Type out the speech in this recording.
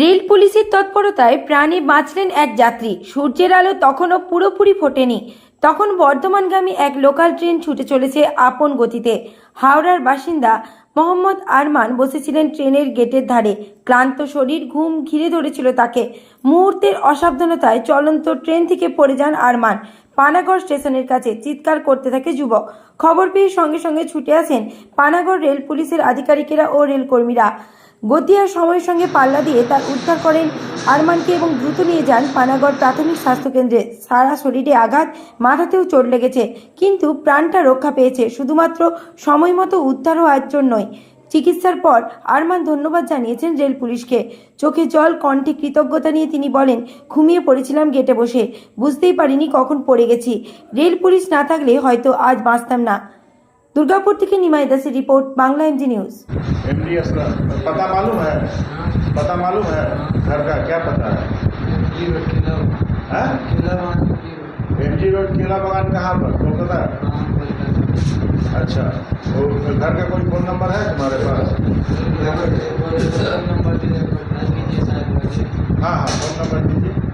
Rail পুলিশের তৎপরতায় প্রাণে বাঁচলেন এক যাত্রী। সূর্যের আলো তখনও পুরোপুরি ফোটেনি। তখন বর্ধমানগামী এক লোকাল ট্রেন ছুটে চলেছে আপন গতিতে। হাওড়ার বাসিন্দা মোহাম্মদ আরমান বসেছিলেন ট্রেনের গেটের ধারে। ক্লান্ত শরীর, ঘুম ঘিরে ধরেছিল তাকে। মুহূর্তের অসাবধানতায় চলন্ত ট্রেন থেকে পড়ে যান আরমান। পানাগড় স্টেশনের কাছে চিৎকার করতে থাকে যুবক। খবর পেয়ে সঙ্গে সঙ্গে ছুটে আসেন পানাগড় রেল পুলিশের আধিকারিকেরা ও রেলকর্মীরা। গতিয়ার সময়ের সঙ্গে পাল্লা দিয়ে তার উদ্ধার করেন আরমানকে এবং দ্রুত নিয়ে যান পানাগড় প্রাথমিক স্বাস্থ্যকেন্দ্রে। সারা শরীরে আঘাত, মাথাতেও চোট লেগেছে, কিন্তু প্রাণটা রক্ষা পেয়েছে, শুধুমাত্র সময় মতো উদ্ধার হওয়ার জন্যই। চিকিৎসার পর আরমান ধন্যবাদ জানিয়েছেন রেল পুলিশকে। চোখে জল, কণ্ঠে কৃতজ্ঞতা নিয়ে তিনি বলেন, ঘুমিয়ে পড়েছিলাম গেটে বসে। বুঝতেই পারিনি কখন পড়ে গেছি। রেল পুলিশ না থাকলে হয়তো আজ বাঁচতাম না। দুর্গাপুর থেকে নিমাই দাসের report Bangla MG news MDS का पता मालूम है पता मालूम है घर का क्या पता है जी रोड किला हाँ? किला वहाँ G road M G road Kela Bagan कहाँ पर कोलकाता हाँ कोलकाता अच्छा वो घर का कोई फोन नंबर है तुम्हारे पास यहाँ पे बोले फोन नंबर दे दे बता दीजिए शायद मुझे हाँ हाँ फोन नंबर दीजिए